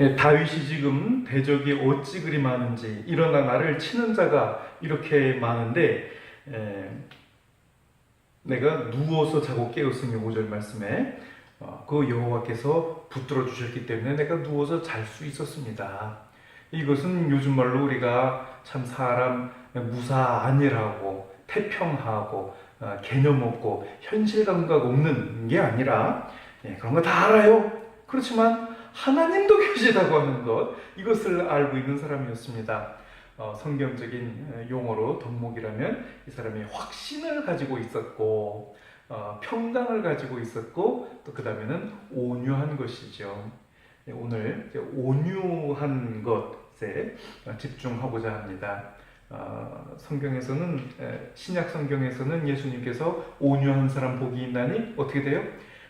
예, 다윗이 지금 대적이 어찌 그리 많은지 일어나 나를 치는 자가 이렇게 많은데 에, 내가 누워서 자고 깨었으니 5절 말씀에 어, 그 여호와께서 붙들어 주셨기 때문에 내가 누워서 잘 수 있었습니다. 이것은 요즘 말로 우리가 참 사람 무사 안일하고 태평하고 어, 개념 없고 현실 감각 없는 게 아니라 예, 그런 거 다 알아요. 그렇지만 하나님도 계시다고 하는 것 이것을 알고 있는 사람이었습니다. 어, 성경적인 용어로 덕목이라면 이 사람이 확신을 가지고 있었고 어, 평강을 가지고 있었고 또 그 다음에는 온유한 것이죠. 예, 오늘 온유한 것에 집중하고자 합니다. 어, 성경에서는 에, 신약 성경에서는 예수님께서 온유한 사람 복이 있나니 어떻게 돼요?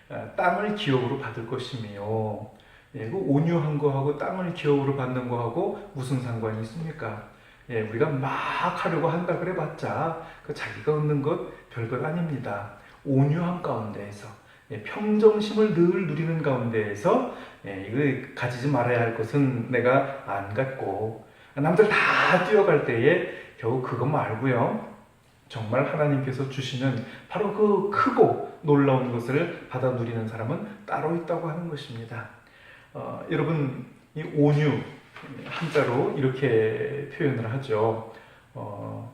아, 땅을 기업으로 받을 것이며 예, 그 온유한 거하고 땅을 기업으로 받는 거하고 무슨 상관이 있습니까? 예, 우리가 막 하려고 한다 그래봤자 그 자기가 얻는 것 별것 아닙니다. 온유한 가운데에서 예, 평정심을 늘 누리는 가운데에서 예, 이거 가지지 말아야 할 것은 내가 안 갖고 남들 다 뛰어갈 때에 겨우 그것만 알고요. 정말 하나님께서 주시는 바로 그 크고 놀라운 것을 받아 누리는 사람은 따로 있다고 하는 것입니다. 어, 여러분 이 온유 한자로 이렇게 표현을 하죠. 어,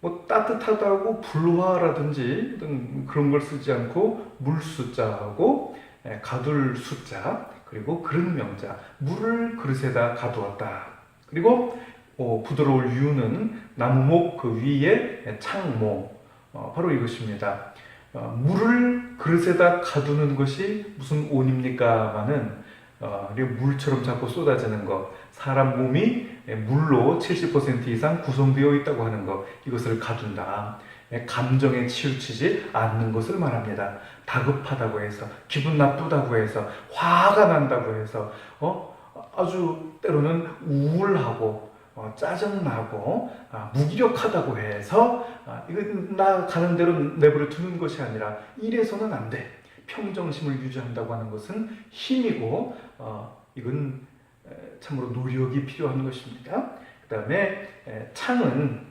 뭐 따뜻하다고 불화라든지 어떤 그런 걸 쓰지 않고 물 숫자하고 예, 가둘 숫자 그리고 그릇 명자 물을 그릇에다 가두었다. 그리고 어, 부드러울 유는 나무목 그 위에 창모 어, 바로 이것입니다. 어, 물을 그릇에다 가두는 것이 무슨 온입니까마는 어, 물처럼 자꾸 쏟아지는 것, 사람 몸이 물로 70% 이상 구성되어 있다고 하는 것, 이것을 가둔다. 감정에 치우치지 않는 것을 말합니다. 다급하다고 해서, 기분 나쁘다고 해서, 화가 난다고 해서, 어? 아주 때로는 우울하고, 어, 짜증나고, 아, 무기력하다고 해서, 아, 이거 나 가는 대로 내버려 두는 것이 아니라, 이래서는 안 돼. 평정심을 유지한다고 하는 것은 힘이고 어, 이건 에, 참으로 노력이 필요한 것입니다. 그 다음에 창은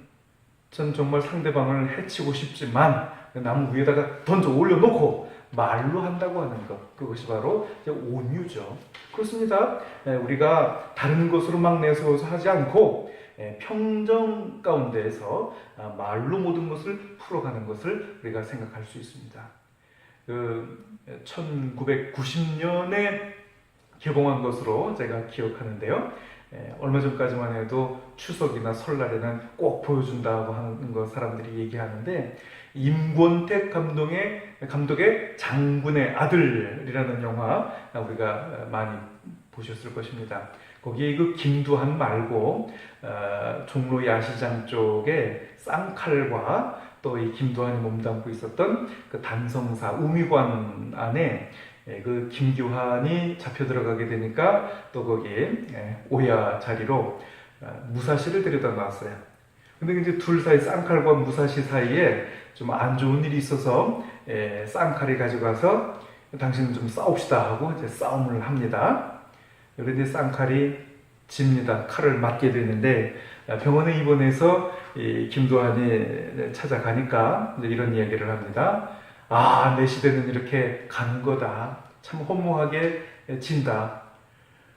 전 정말 상대방을 해치고 싶지만 나무 위에다가 던져 올려놓고 말로 한다고 하는 것 그것이 바로 온유죠. 그렇습니다. 에, 우리가 다른 것으로 막 내세워서 하지 않고 에, 평정 가운데에서 아, 말로 모든 것을 풀어가는 것을 우리가 생각할 수 있습니다. 그 1990년에 개봉한 것으로 제가 기억하는데요. 에, 얼마 전까지만 해도 추석이나 설날에는 꼭 보여준다고 하는 거 사람들이 얘기하는데 임권택 감독의 감독의 장군의 아들이라는 영화 우리가 많이 보셨을 것입니다. 거기에 그 김두한 말고 어, 종로 야시장 쪽에 쌍칼과 또 이 김두한이 몸담고 있었던 그 단성사 우미관 안에 예, 그 김규환이 잡혀 들어가게 되니까 또 거기에 예, 오야 자리로 어, 무사시를 데려다 놨어요. 근데 이제 둘 사이 쌍칼과 무사시 사이에 좀 안 좋은 일이 있어서 예, 쌍칼이 가져가서 당신은 좀 싸웁시다 하고 이제 싸움을 합니다. 그런데 쌍칼이 집니다. 칼을 맞게 되는데 병원에 입원해서 이 김도환이 찾아가니까 이런 이야기를 합니다. 아, 내 시대는 이렇게 가는 거다. 참 허무하게 진다.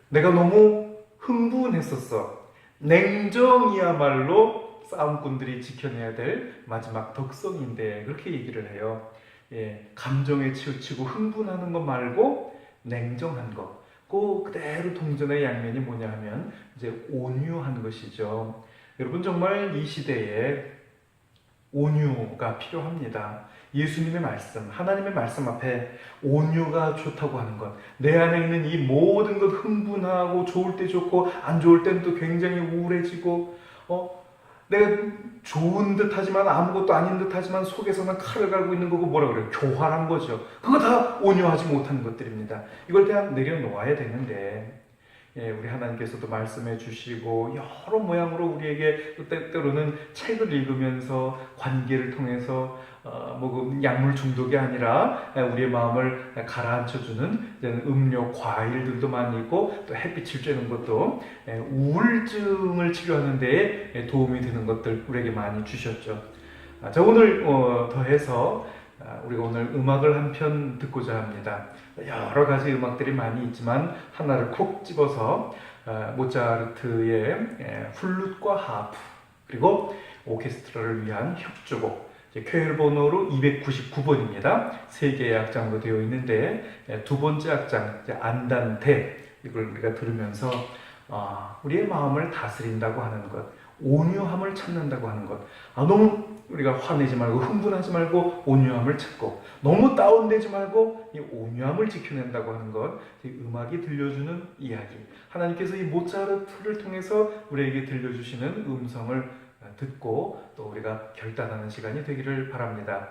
내가 너무 흥분했었어. 냉정이야말로 싸움꾼들이 지켜내야 될 마지막 덕성인데 그렇게 얘기를 해요. 예, 감정에 치우치고 흥분하는 것 말고 냉정한 것. 그 그대로 동전의 양면이 뭐냐 하면 이제 온유한 것이죠. 여러분 정말 이 시대에 온유가 필요합니다. 예수님의 말씀, 하나님의 말씀 앞에 온유가 좋다고 하는 것, 내 안에 있는 이 모든 것 흥분하고 좋을 때 좋고 안 좋을 때는 또 굉장히 우울해지고, 어, 내가 좋은 듯 하지만 아무것도 아닌 듯 하지만 속에서는 칼을 갈고 있는 거고 뭐라 그래요? 교활한 거죠. 그거 다 온유하지 못하는 것들입니다. 이걸 다 내려놓아야 되는데, 예, 우리 하나님께서도 말씀해 주시고 여러 모양으로 우리에게 또 때때로는 책을 읽으면서 관계를 통해서 어, 뭐그 약물 중독이 아니라 예, 우리의 마음을 가라앉혀주는 음료, 과일들도 많이 있고 또 햇빛을 쬐는 것도 예, 우울증을 치료하는 예, 도움이 되는 것들 우리에게 많이 주셨죠. 아, 자 오늘 어, 더해서 아, 우리가 오늘 음악을 한 편 듣고자 합니다. 여러 가지 음악들이 많이 있지만 하나를 콕 집어서 아, 모차르트의 예, 플룻과 하프 그리고 오케스트라를 위한 협주곡 이제 쾌열번호로 299번입니다. 세 개의 악장으로 되어 있는데 예, 두 번째 악장 안단테 이걸 우리가 들으면서 아, 우리의 마음을 다스린다고 하는 것, 온유함을 찾는다고 하는 것. 아, 너무 우리가 화내지 말고 흥분하지 말고 온유함을 찾고 너무 다운되지 말고 이 온유함을 지켜낸다고 하는 것. 이 음악이 들려주는 이야기. 하나님께서 이 모차르트를 통해서 우리에게 들려주시는 음성을 듣고 또 우리가 결단하는 시간이 되기를 바랍니다.